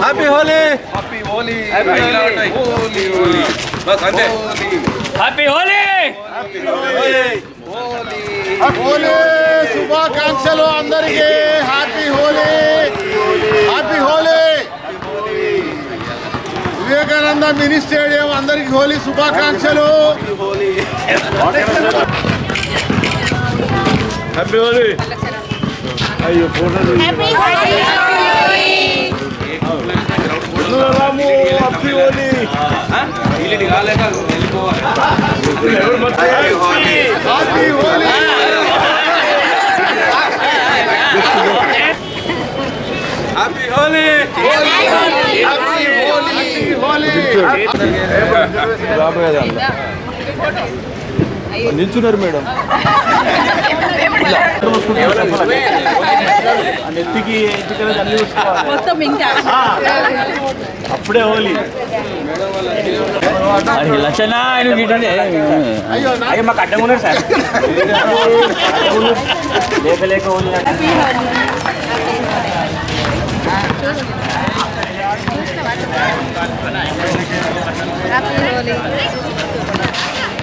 Happy Holi happy Holi Holi Holi బస్ అంతే happy Holi Holi శుభాకాంక్షలు అందరికీ happy Holi happy Holi Vivekananda mini stadium అందరికి హోలీ శుభాకాంక్షలు హ్యాపీ హోలీ అయ్యో ఫోటో కాలేక వెళ్ళిపోవాలి happy Holi happy Holi happy Holi Holi రాబోయే నిల్చున్నారు మేడం. నెత్తికి ఎంటికలు అన్ని చూసుకోవాలి. మొత్తం ఇంకా. అప్పుడే హోలీ. లక్షణ ఆయన అయ్యో మాకు అడ్డం ఉన్నారు సార్. లేక లేక ఉంది శుభాకాంక్షలు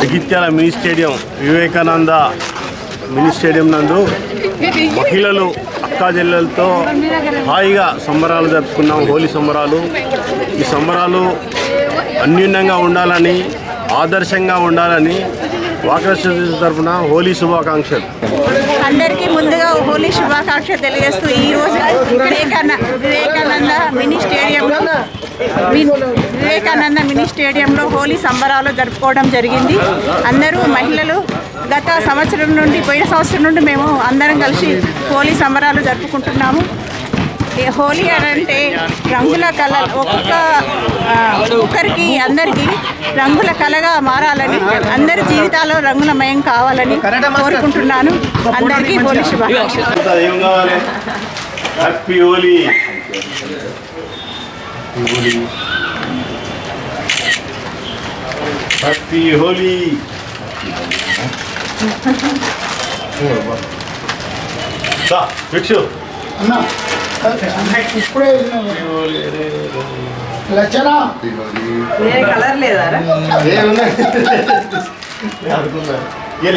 Jagtial mini stadium Vivekananda mini stadium నందు మహిళలు అక్కా చెల్లెలతో హాయిగా సంబరాలు జరుపుకున్నాం హోలీ సంబరాలు. ఈ సంబరాలు అన్యూన్యంగా ఉండాలని ఆదర్శంగా ఉండాలని వాకరస్ తరఫున హోలీ శుభాకాంక్షలు. అందరికీ ముందుగా హోలీ శుభాకాంక్ష తెలియజేస్తూ ఈ రోజు వివేకానంద వివేకానంద మినీ స్టేడియంలో వివేకానంద మినీ స్టేడియంలో హోలీ సంబరాలు జరుపుకోవడం జరిగింది. అందరూ మహిళలు గత సంవత్సరం నుండి పోయిన సంవత్సరం నుండి మేము అందరం కలిసి హోలీ సంబరాలు జరుపుకుంటున్నాము. హోలీ అని అంటే రంగుల కళ ఒక్కొక్క ఒక్కరికి అందరికీ రంగుల కళగా మారాలని అందరి జీవితాల్లో రంగులమయం కావాలని కోరుకుంటున్నాను. అందరికీ హోలీ శుభాకాంక్షలు. హ్యాపీ ఇప్పుడే లక్షణ కలర్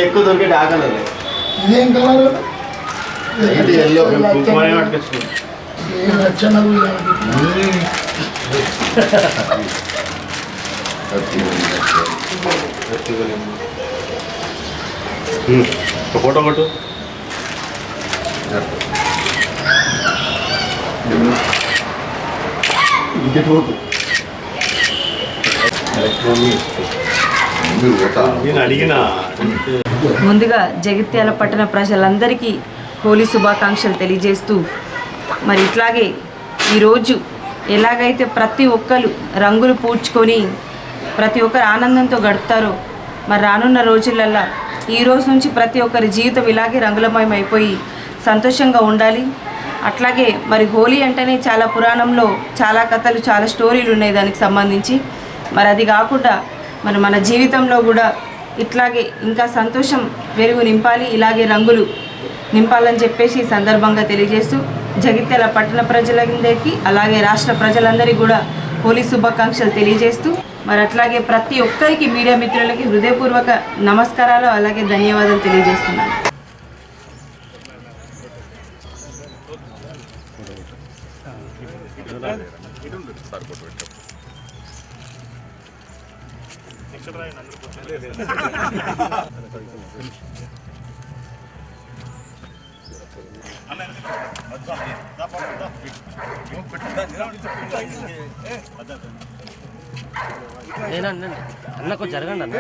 ఎక్కువ ఆగలేదు ఇదేం కలర్ ఎల్లో? ఫోటో కొట్టు. ముందుగా జగిత్యాల పట్టణ ప్రజలందరికీ హోలీ శుభాకాంక్షలు తెలియజేస్తూ మరి ఇట్లాగే ఈరోజు ఎలాగైతే ప్రతి ఒక్కరు రంగులు పూడ్చుకొని ప్రతి ఒక్కరు ఆనందంతో గడుపుతారో మరి రానున్న రోజులల్లో ఈ రోజు నుంచి ప్రతి ఒక్కరి జీవితం ఇలాగే రంగులమయం అయిపోయి సంతోషంగా ఉండాలి. అట్లాగే మరి హోలీ అంటేనే చాలా పురాణంలో చాలా కథలు చాలా స్టోరీలు ఉన్నాయి దానికి సంబంధించి. మరి అది కాకుండా మరి మన జీవితంలో కూడా ఇట్లాగే ఇంకా సంతోషం వెలుగు నింపాలి ఇలాగే రంగులు నింపాలని చెప్పేసి సందర్భంగా తెలియజేస్తూ జగిత్యాల పట్టణ ప్రజలందరికీ అలాగే రాష్ట్ర ప్రజలందరికీ కూడా హోలీ శుభాకాంక్షలు తెలియజేస్తూ మరి అట్లాగే ప్రతి ఒక్కరికి మీడియా మిత్రులకి హృదయపూర్వక నమస్కారాలు అలాగే ధన్యవాదాలు తెలియజేస్తున్నాను. అన్నకు జరగండి అన్న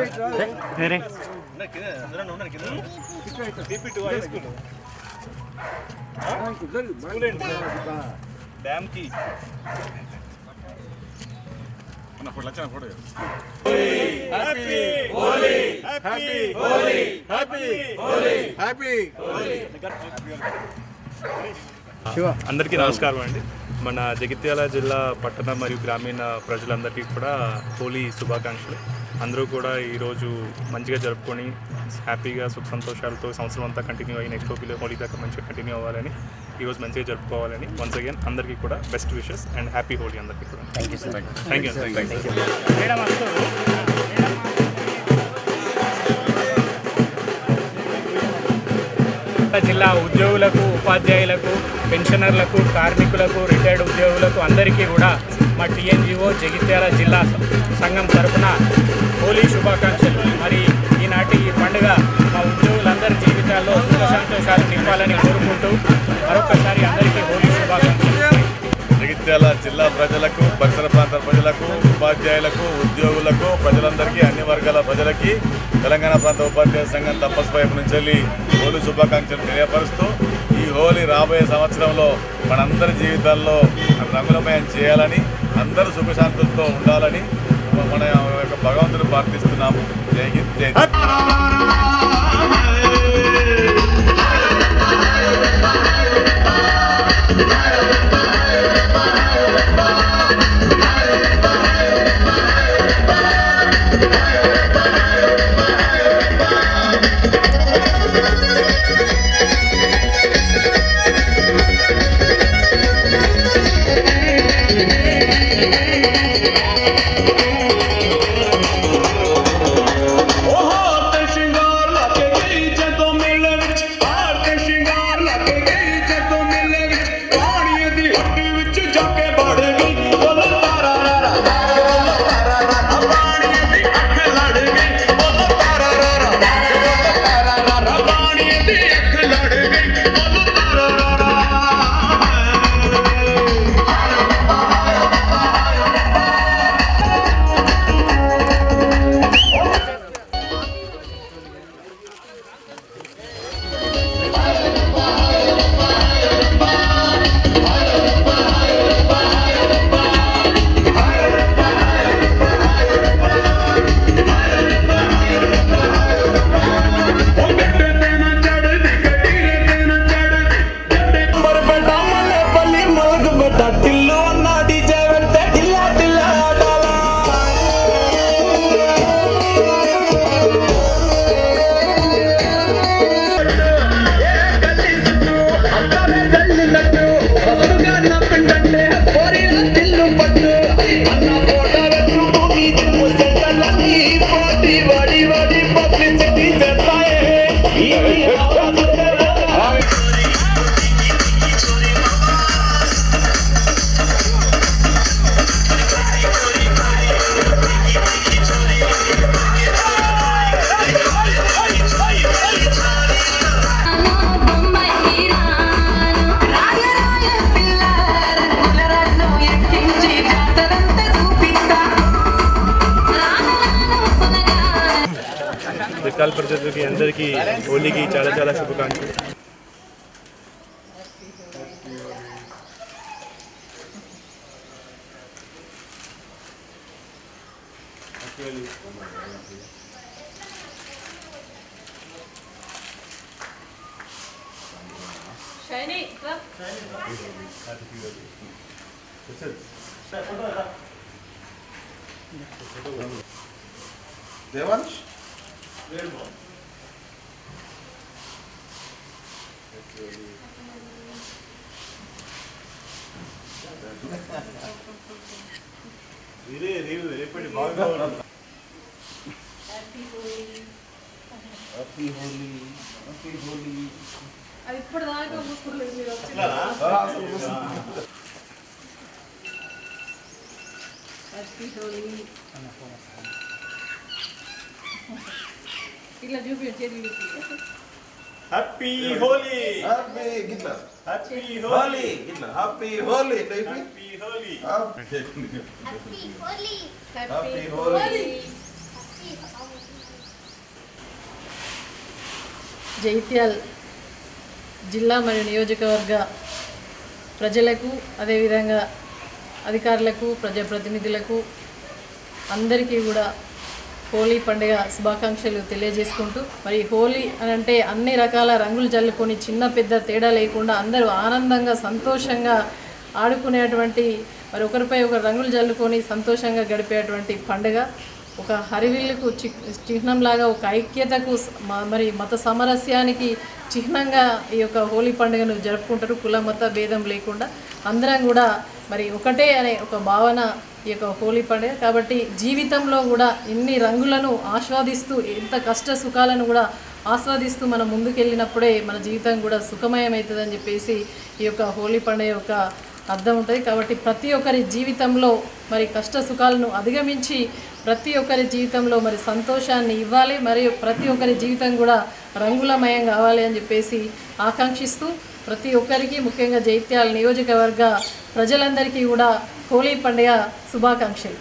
డ్యామ్కి అందరికీ నమస్కారం అండి. మన జగిత్యాల జిల్లా పట్టణ మరియు గ్రామీణ ప్రజలందరికీ కూడా హోలీ శుభాకాంక్షలు. అందరూ కూడా ఈరోజు మంచిగా జరుపుకొని హ్యాపీగా సుఖ సంతోషాలతో సంవత్సరం అంతా కంటిన్యూ అయ్యి నెక్స్ట్ హోలీ హోలీ దాకా మంచిగా కంటిన్యూ అవ్వాలని ఈరోజు మంచిగా జరుపుకోవాలని వన్స్ అగైన్ అందరికీ కూడా best wishes and happy Holi అందరికీ కూడా. Thank you sir thank you thank you జిల్లా ఉద్యోగులకు ఉపాధ్యాయులకు పెన్షనర్లకు కార్మికులకు రిటైర్డ్ ఉద్యోగులకు అందరికీ కూడా మా టీఎన్జిఓ జగిత్యాల జిల్లా సంఘం తరఫున హోలీ శుభాకాంక్షలు. మరి ఈనాటి ఈ పండుగ జీవితాల్లో సుఖ సంతోషాలు నింపాలని కోరుకుంటూ మరొకసారి అందరికీ హోలీ శుభాకాంక్షలు. జగిత్యాల జిల్లా ప్రజలకు పరిసర ప్రాంత ప్రజలకు ఉపాధ్యాయులకు ఉద్యోగులకు ప్రజలందరికీ అన్ని వర్గాల ప్రజలకి తెలంగాణ ప్రాంత ఉపాధ్యాయ సంఘం తపస్వైపు నుంచి వెళ్ళి హోలీ శుభాకాంక్షలు తెలియపరుస్తూ ఈ హోలీ రాబోయే సంవత్సరంలో మనందరి జీవితాల్లో రంగులమయం చేయాలని అందరూ సుఖశాంతులతో ఉండాలని మన యొక్క భగవంతుని ప్రార్థిస్తున్నాము. జై హింద్ జై again. జగిత్యాల ప్రజలకి అందరికీ హోలీకి చాలా చాలా శుభాకాంక్షలు వేడుకోవాలి ఇదే రేపు రేపటి బాగా హ్యాపీ హోలీ హ్యాపీ అది ఇప్పుడు దాకా ఇట్లా చూపి చేతులు చూపి హ్యాపీ హోలీ హ్యాపీ గిట్ల happy Holi happy Holi happy Holi happy Holi Jagtial జిల్లా మరియు నియోజకవర్గ ప్రజలకు అదేవిధంగా అధికారులకు ప్రజాప్రతినిధులకు అందరికీ కూడా హోలీ పండుగ శుభాకాంక్షలు తెలియజేసుకుంటూ మరి హోలీ అని అంటే అన్ని రకాల రంగులు జల్లుకొని చిన్న పెద్ద తేడా లేకుండా అందరూ ఆనందంగా సంతోషంగా ఆడుకునేటువంటి మరి ఒకరిపై ఒకరు రంగులు జల్లుకొని సంతోషంగా గడిపేటువంటి పండుగ. ఒక హరివిల్లుకు చి చిహ్నంలాగా ఒక ఐక్యతకు మ- మరి మత సామరస్యానికి చిహ్నంగా ఈ యొక్క హోలీ పండుగను జరుపుకుంటారు. కుల మత భేదం లేకుండా అందరం కూడా మరి ఒకటే అనే ఒక భావన ఈ యొక్క హోలీ పండుగ. కాబట్టి జీవితంలో కూడా ఇన్ని రంగులను ఆస్వాదిస్తూ ఎంత కష్ట సుఖాలను కూడా ఆస్వాదిస్తూ మనం ముందుకెళ్ళినప్పుడే మన జీవితం కూడా సుఖమయం అవుతుందని చెప్పేసి ఈ యొక్క హోలీ పండుగ యొక్క అర్థం ఉంటుంది. కాబట్టి ప్రతి ఒక్కరి జీవితంలో మరి కష్ట సుఖాలను అధిగమించి ప్రతి ఒక్కరి జీవితంలో మరి సంతోషాన్ని ఇవ్వాలి. మరియు ప్రతి ఒక్కరి జీవితం కూడా రంగులమయం కావాలి అని చెప్పేసి ఆకాంక్షిస్తూ ప్రతి ఒక్కరికి ముఖ్యంగా జైత్యాల నియోజకవర్గ ప్రజలందరికీ కూడా హోలీ పండుగ శుభాకాంక్షలు.